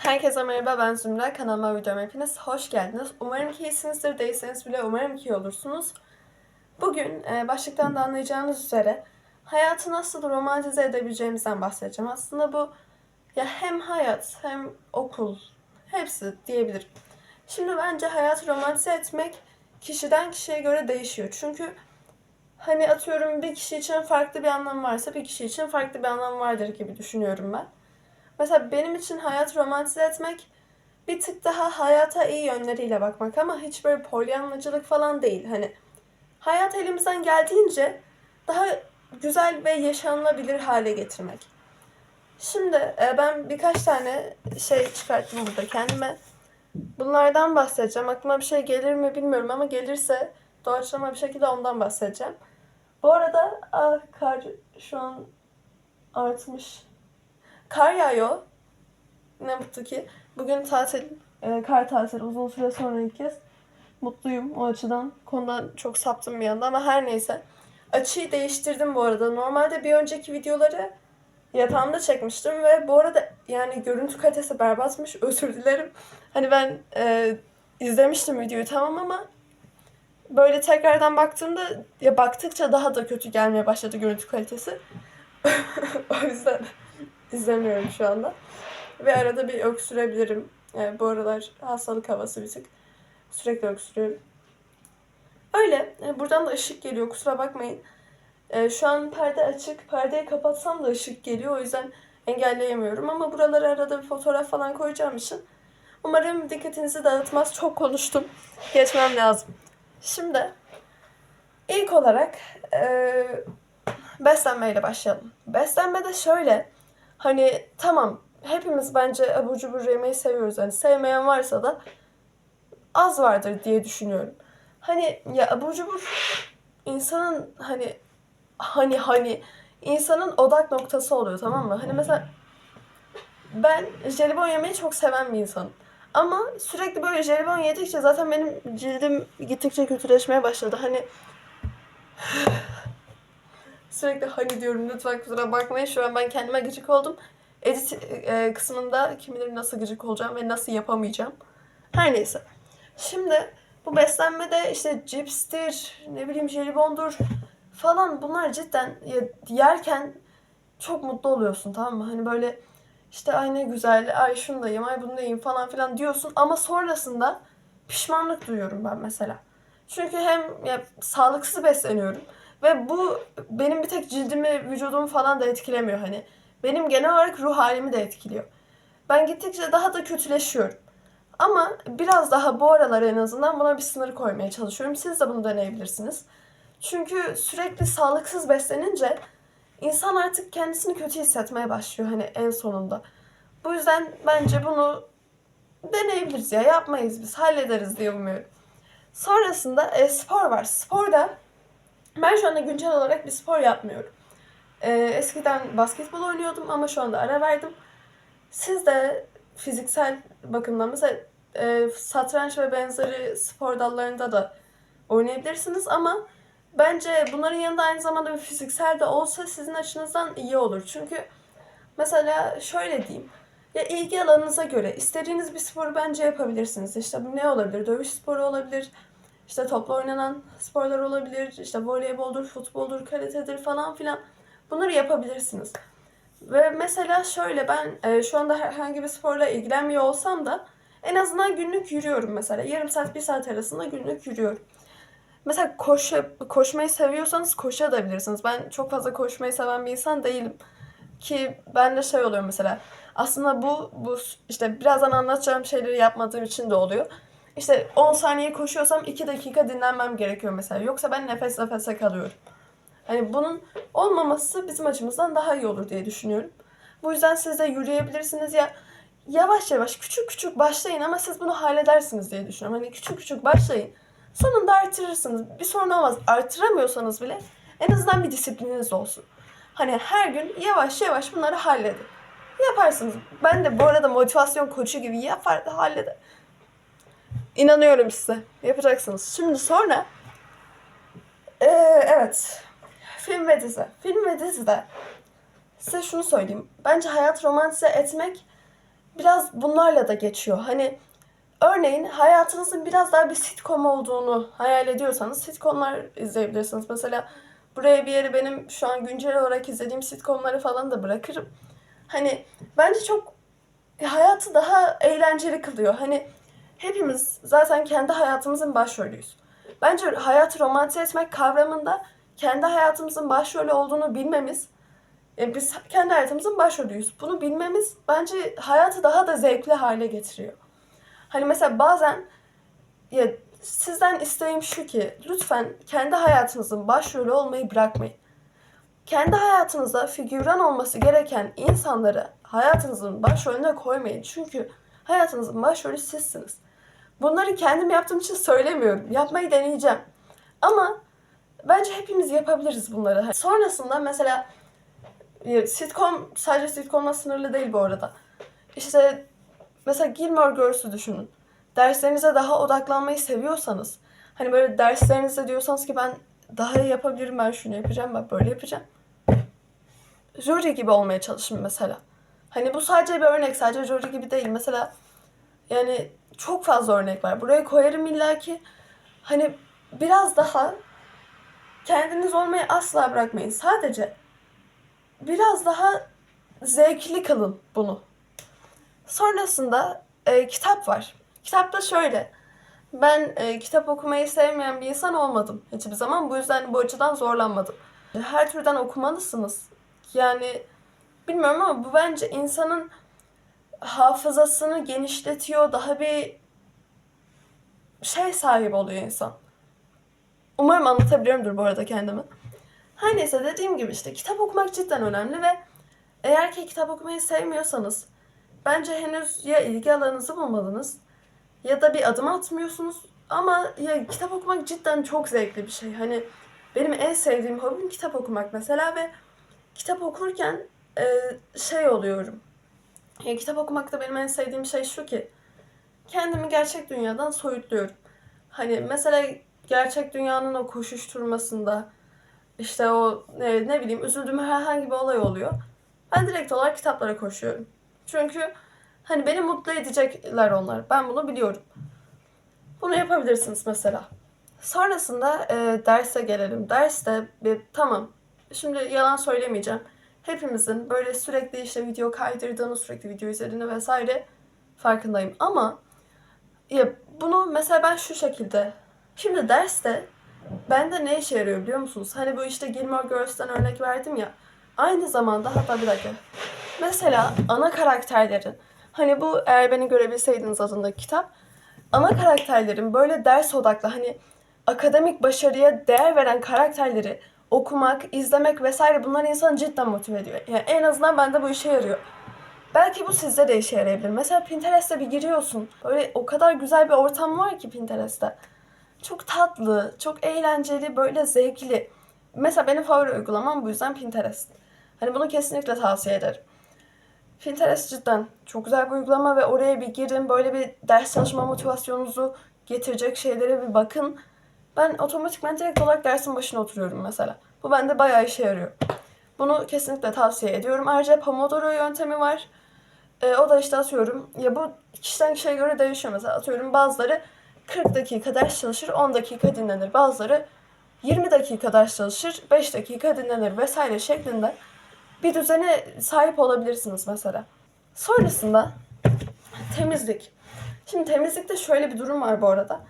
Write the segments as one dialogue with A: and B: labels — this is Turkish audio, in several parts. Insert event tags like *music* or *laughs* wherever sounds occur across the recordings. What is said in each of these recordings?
A: Herkese merhaba ben Zümra. Kanalıma videoma hepiniz hoş geldiniz. Umarım ki iyisinizdir. Değilseniz bile umarım ki iyi olursunuz. Bugün e, başlıktan da anlayacağınız üzere hayatı nasıl romantize edebileceğimizden bahsedeceğim. Aslında bu ya hem hayat hem okul hepsi diyebilirim. Şimdi bence hayatı romantize etmek kişiden kişiye göre değişiyor. Çünkü hani atıyorum bir kişi için farklı bir anlam varsa bir kişi için farklı bir anlam vardır gibi düşünüyorum ben. Mesela benim için hayat romantize etmek bir tık daha hayata iyi yönleriyle bakmak ama hiç böyle polyanlacılık falan değil. Hani hayat elimizden geldiğince daha güzel ve yaşanılabilir hale getirmek. Şimdi e, ben birkaç tane şey çıkarttım burada kendime. Bunlardan bahsedeceğim. Aklıma bir şey gelir mi bilmiyorum ama gelirse doğaçlama bir şekilde ondan bahsedeceğim. Bu arada ah, kar şu an artmış. Kar yağıyor. Ne mutlu ki. Bugün tatil, e, kar tatili uzun süre sonra ilk kez. Mutluyum o açıdan. Konudan çok saptım bir anda ama her neyse. Açıyı değiştirdim bu arada. Normalde bir önceki videoları yatağımda çekmiştim ve bu arada yani görüntü kalitesi berbatmış. *laughs* Özür dilerim. Hani ben e, izlemiştim videoyu tamam ama böyle tekrardan baktığımda ya baktıkça daha da kötü gelmeye başladı görüntü kalitesi. *laughs* o yüzden izlemiyorum şu anda. Ve arada bir öksürebilirim. Yani bu aralar hastalık havası bir tık. Sürekli öksürüyorum. Öyle. Yani buradan da ışık geliyor. Kusura bakmayın. Ee, şu an perde açık. Perdeyi kapatsam da ışık geliyor. O yüzden engelleyemiyorum. Ama buralara arada bir fotoğraf falan koyacağım için. Umarım dikkatinizi dağıtmaz. Çok konuştum. Geçmem lazım. Şimdi ilk olarak e, beslenmeyle başlayalım. Beslenme de şöyle. Hani tamam hepimiz bence abur cubur yemeyi seviyoruz. Hani sevmeyen varsa da az vardır diye düşünüyorum. Hani ya abur cubur insanın hani hani hani insanın odak noktası oluyor tamam mı? Hani mesela ben jelibon yemeyi çok seven bir insanım. Ama sürekli böyle jelibon yedikçe zaten benim cildim gittikçe kötüleşmeye başladı. Hani sürekli hani diyorum lütfen kusura bakmayın. Şu an ben kendime gıcık oldum. Edit e, kısmında kim bilir nasıl gıcık olacağım ve nasıl yapamayacağım. Her neyse. Şimdi bu beslenmede işte cipstir, ne bileyim jelibondur falan bunlar cidden yerken çok mutlu oluyorsun tamam mı? Hani böyle işte ay ne güzel, ay şunu da yiyeyim, ay bunu da yiyeyim falan filan diyorsun ama sonrasında pişmanlık duyuyorum ben mesela. Çünkü hem ya, sağlıksız besleniyorum ve bu benim bir tek cildimi, vücudumu falan da etkilemiyor hani. Benim genel olarak ruh halimi de etkiliyor. Ben gittikçe daha da kötüleşiyorum. Ama biraz daha bu aralar en azından buna bir sınır koymaya çalışıyorum. Siz de bunu deneyebilirsiniz. Çünkü sürekli sağlıksız beslenince insan artık kendisini kötü hissetmeye başlıyor hani en sonunda. Bu yüzden bence bunu deneyebiliriz ya yapmayız biz hallederiz diye umuyorum. Sonrasında e, spor var. Sporda ben şu anda güncel olarak bir spor yapmıyorum. E, eskiden basketbol oynuyordum ama şu anda ara verdim. Siz de fiziksel bakımdan mesela e, satranç ve benzeri spor dallarında da oynayabilirsiniz ama bence bunların yanında aynı zamanda bir fiziksel de olsa sizin açınızdan iyi olur. Çünkü mesela şöyle diyeyim. Ya ilgi alanınıza göre istediğiniz bir sporu bence yapabilirsiniz. İşte bu ne olabilir? Dövüş sporu olabilir. İşte topla oynanan sporlar olabilir. İşte voleyboldur, futboldur, karatedir falan filan. Bunları yapabilirsiniz. Ve mesela şöyle ben e, şu anda herhangi bir sporla ilgilenmiyor olsam da en azından günlük yürüyorum mesela. Yarım saat, bir saat arasında günlük yürüyorum. Mesela koş, koşmayı seviyorsanız koşabilirsiniz. Ben çok fazla koşmayı seven bir insan değilim. Ki ben de şey oluyor mesela. Aslında bu, bu işte birazdan anlatacağım şeyleri yapmadığım için de oluyor. İşte 10 saniye koşuyorsam 2 dakika dinlenmem gerekiyor mesela. Yoksa ben nefes nefese kalıyorum. Hani bunun olmaması bizim açımızdan daha iyi olur diye düşünüyorum. Bu yüzden siz de yürüyebilirsiniz ya yavaş yavaş küçük küçük başlayın ama siz bunu halledersiniz diye düşünüyorum. Hani küçük küçük başlayın. Sonunda artırırsınız. Bir sorun olmaz. Artıramıyorsanız bile en azından bir disiplininiz olsun. Hani her gün yavaş yavaş bunları halledin. Yaparsınız. Ben de bu arada motivasyon koçu gibi yapar halleder. İnanıyorum size. Yapacaksınız. Şimdi sonra ee, evet. Film ve dizi. Film ve dizide size şunu söyleyeyim. Bence hayat romantize etmek biraz bunlarla da geçiyor. Hani örneğin hayatınızın biraz daha bir sitcom olduğunu hayal ediyorsanız sitcomlar izleyebilirsiniz. Mesela buraya bir yere benim şu an güncel olarak izlediğim sitcomları falan da bırakırım. Hani bence çok hayatı daha eğlenceli kılıyor. Hani hepimiz zaten kendi hayatımızın başrolüyüz. Bence hayatı romantize etmek kavramında kendi hayatımızın başrolü olduğunu bilmemiz, e, biz kendi hayatımızın başrolüyüz. Bunu bilmemiz bence hayatı daha da zevkli hale getiriyor. Hani mesela bazen ya sizden isteğim şu ki lütfen kendi hayatınızın başrolü olmayı bırakmayın. Kendi hayatınızda figüran olması gereken insanları hayatınızın başrolüne koymayın. Çünkü hayatınızın başrolü sizsiniz. Bunları kendim yaptığım için söylemiyorum. Yapmayı deneyeceğim. Ama bence hepimiz yapabiliriz bunları. Sonrasında mesela e, sitcom sadece sitcomla sınırlı değil bu arada. İşte mesela Gilmore Girls'ü düşünün. Derslerinize daha odaklanmayı seviyorsanız, hani böyle derslerinizde diyorsanız ki ben daha iyi yapabilirim, ben şunu yapacağım, ben böyle yapacağım. Jory gibi olmaya çalışın mesela. Hani bu sadece bir örnek, sadece Jory gibi değil. Mesela yani çok fazla örnek var. Buraya koyarım illa ki. Hani biraz daha kendiniz olmayı asla bırakmayın. Sadece biraz daha zevkli kılın bunu. Sonrasında e, kitap var. Kitapta şöyle. Ben e, kitap okumayı sevmeyen bir insan olmadım hiçbir zaman. Bu yüzden bu açıdan zorlanmadım. Her türden okumalısınız. Yani bilmiyorum ama bu bence insanın hafızasını genişletiyor. Daha bir şey sahibi oluyor insan. Umarım anlatabiliyorumdur bu arada kendimi. Her neyse dediğim gibi işte kitap okumak cidden önemli ve eğer ki kitap okumayı sevmiyorsanız bence henüz ya ilgi alanınızı bulmalınız ya da bir adım atmıyorsunuz ama ya kitap okumak cidden çok zevkli bir şey. Hani benim en sevdiğim hobim kitap okumak mesela ve kitap okurken e, şey oluyorum. Ya kitap okumakta benim en sevdiğim şey şu ki kendimi gerçek dünyadan soyutluyorum. Hani mesela gerçek dünyanın o koşuşturmasında işte o ne, ne bileyim üzüldüğüm herhangi bir olay oluyor. Ben direkt olarak kitaplara koşuyorum. Çünkü hani beni mutlu edecekler onlar. Ben bunu biliyorum. Bunu yapabilirsiniz mesela. Sonrasında e, derse gelelim. Derste bir tamam. Şimdi yalan söylemeyeceğim. Hepimizin böyle sürekli işte video kaydırdığını, sürekli video izlediğini vesaire farkındayım. Ama ya bunu mesela ben şu şekilde. Şimdi derste bende ne işe yarıyor biliyor musunuz? Hani bu işte Gilmore Girls'ten örnek verdim ya. Aynı zamanda hatta bir dakika. Mesela ana karakterlerin hani bu eğer beni görebilseydiniz adındaki kitap ana karakterlerin böyle ders odaklı hani akademik başarıya değer veren karakterleri okumak, izlemek vesaire bunlar insanı cidden motive ediyor. Yani en azından bende bu işe yarıyor. Belki bu sizde de işe yarayabilir. Mesela Pinterest'e bir giriyorsun. Böyle o kadar güzel bir ortam var ki Pinterest'te. Çok tatlı, çok eğlenceli, böyle zevkli. Mesela benim favori uygulamam bu yüzden Pinterest. Hani bunu kesinlikle tavsiye ederim. Pinterest cidden çok güzel bir uygulama ve oraya bir girin. Böyle bir ders çalışma motivasyonunuzu getirecek şeylere bir bakın. Ben otomatikman direkt olarak dersin başına oturuyorum mesela. Bu bende bayağı işe yarıyor. Bunu kesinlikle tavsiye ediyorum. Ayrıca Pomodoro yöntemi var. Ee, o da işte atıyorum. Ya bu kişiden kişiye göre değişiyor mesela. Atıyorum bazıları 40 dakika ders çalışır, 10 dakika dinlenir. Bazıları 20 dakika ders çalışır, 5 dakika dinlenir vesaire şeklinde bir düzene sahip olabilirsiniz mesela. Sonrasında temizlik. Şimdi temizlikte şöyle bir durum var bu arada.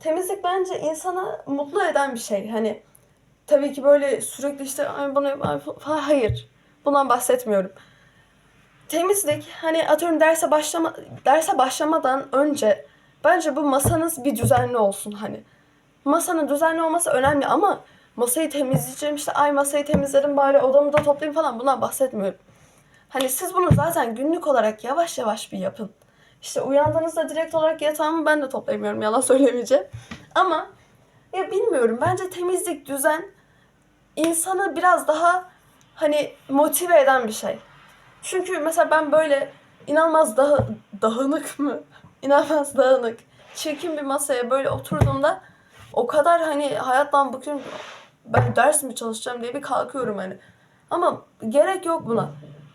A: Temizlik bence insana mutlu eden bir şey. Hani tabii ki böyle sürekli işte Ay yap- ay falan hayır. Bundan bahsetmiyorum. Temizlik hani atıyorum derse başlama derse başlamadan önce bence bu masanız bir düzenli olsun hani. Masanın düzenli olması önemli ama masayı temizleyeceğim işte ay masayı temizledim bari odamı da toplayayım falan bundan bahsetmiyorum. Hani siz bunu zaten günlük olarak yavaş yavaş bir yapın. İşte uyandığınızda direkt olarak yatağımı ben de toplayamıyorum yalan söylemeyeceğim. Ama ya bilmiyorum bence temizlik, düzen insanı biraz daha hani motive eden bir şey. Çünkü mesela ben böyle inanılmaz daha dağınık mı? *laughs* İnanılmaz dağınık. Çirkin bir masaya böyle oturduğumda o kadar hani hayattan bıkıyorum. Ben ders mi çalışacağım diye bir kalkıyorum hani. Ama gerek yok buna.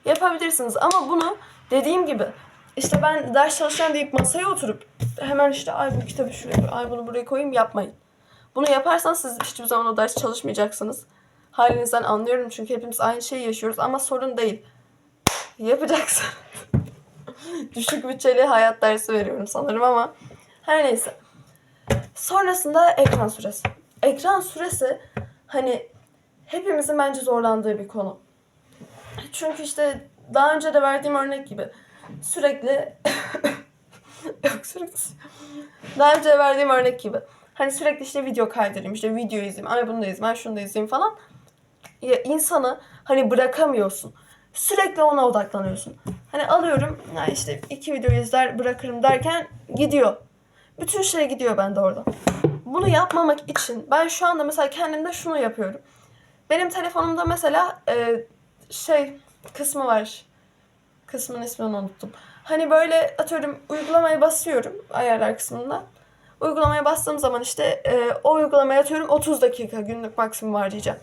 A: Yapabilirsiniz ama bunu dediğim gibi işte ben ders çalışacağım deyip masaya oturup hemen işte ay bu kitabı şuraya ay bunu buraya koyayım yapmayın. Bunu yaparsanız siz hiçbir zaman o ders çalışmayacaksınız. Halinizden anlıyorum çünkü hepimiz aynı şeyi yaşıyoruz ama sorun değil. Yapacaksın. *laughs* Düşük bütçeli hayat dersi veriyorum sanırım ama her neyse. Sonrasında ekran süresi. Ekran süresi hani hepimizin bence zorlandığı bir konu. Çünkü işte daha önce de verdiğim örnek gibi sürekli *laughs* yok sürekli daha önce verdiğim örnek gibi hani sürekli işte video kaydırayım işte video izleyeyim ay bunu da izleyeyim ay şunu da izleyeyim falan ya insanı hani bırakamıyorsun sürekli ona odaklanıyorsun hani alıyorum ya işte iki video izler bırakırım derken gidiyor bütün şey gidiyor bende orada bunu yapmamak için ben şu anda mesela kendimde şunu yapıyorum benim telefonumda mesela e, şey kısmı var. Kısmın ismini unuttum. Hani böyle atıyorum uygulamaya basıyorum ayarlar kısmında. Uygulamaya bastığım zaman işte e, o uygulamaya atıyorum 30 dakika günlük maksimum var diyeceğim.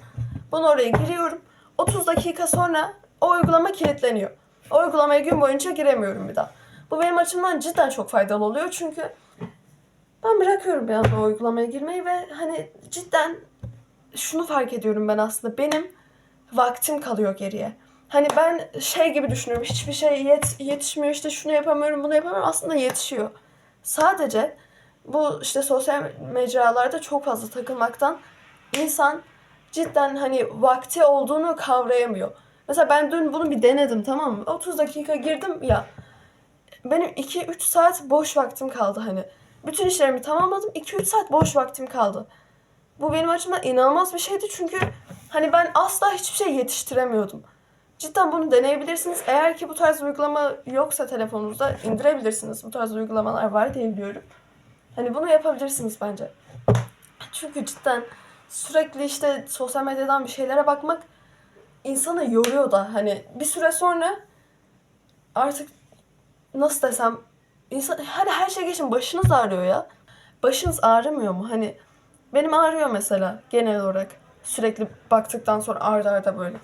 A: Bunu oraya giriyorum. 30 dakika sonra o uygulama kilitleniyor. O uygulamaya gün boyunca giremiyorum bir daha. Bu benim açımdan cidden çok faydalı oluyor çünkü ben bırakıyorum bir anda o uygulamaya girmeyi ve hani cidden şunu fark ediyorum ben aslında benim vaktim kalıyor geriye. Hani ben şey gibi düşünüyorum hiçbir şey yet yetişmiyor işte şunu yapamıyorum bunu yapamıyorum aslında yetişiyor. Sadece bu işte sosyal mecralarda çok fazla takılmaktan insan cidden hani vakti olduğunu kavrayamıyor. Mesela ben dün bunu bir denedim tamam mı? 30 dakika girdim ya. Benim 2-3 saat boş vaktim kaldı hani. Bütün işlerimi tamamladım. 2-3 saat boş vaktim kaldı. Bu benim açımdan inanılmaz bir şeydi çünkü hani ben asla hiçbir şey yetiştiremiyordum. Cidden bunu deneyebilirsiniz. Eğer ki bu tarz uygulama yoksa telefonunuzda indirebilirsiniz. Bu tarz uygulamalar var diye biliyorum. Hani bunu yapabilirsiniz bence. Çünkü cidden sürekli işte sosyal medyadan bir şeylere bakmak insanı yoruyor da hani bir süre sonra artık nasıl desem insan hadi her şey geçin başınız ağrıyor ya. Başınız ağrımıyor mu? Hani benim ağrıyor mesela genel olarak. Sürekli baktıktan sonra arda arda böyle.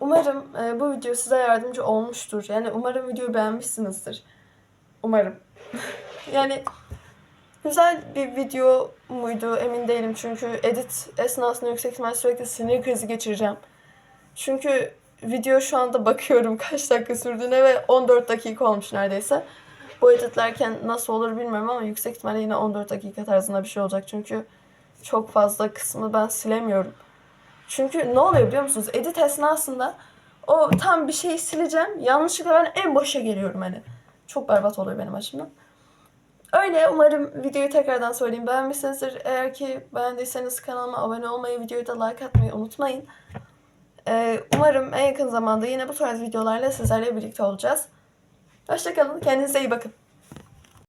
A: Umarım e, bu video size yardımcı olmuştur. Yani umarım videoyu beğenmişsinizdir. Umarım. *laughs* yani güzel bir video muydu emin değilim çünkü edit esnasında yüksek ihtimal sürekli sinir krizi geçireceğim. Çünkü video şu anda bakıyorum *laughs* kaç dakika sürdüğüne ve 14 dakika olmuş neredeyse. Bu editlerken nasıl olur bilmiyorum ama yüksek ihtimalle yine 14 dakika tarzında bir şey olacak çünkü çok fazla kısmı ben silemiyorum. Çünkü ne oluyor biliyor musunuz? Edit esnasında o tam bir şeyi sileceğim. Yanlışlıkla ben en başa geliyorum hani. Çok berbat oluyor benim açımdan. Öyle umarım videoyu tekrardan söyleyeyim. Beğenmişsinizdir. Eğer ki beğendiyseniz kanalıma abone olmayı, videoyu da like atmayı unutmayın. Ee, umarım en yakın zamanda yine bu tarz videolarla sizlerle birlikte olacağız. Hoşçakalın. Kendinize iyi bakın.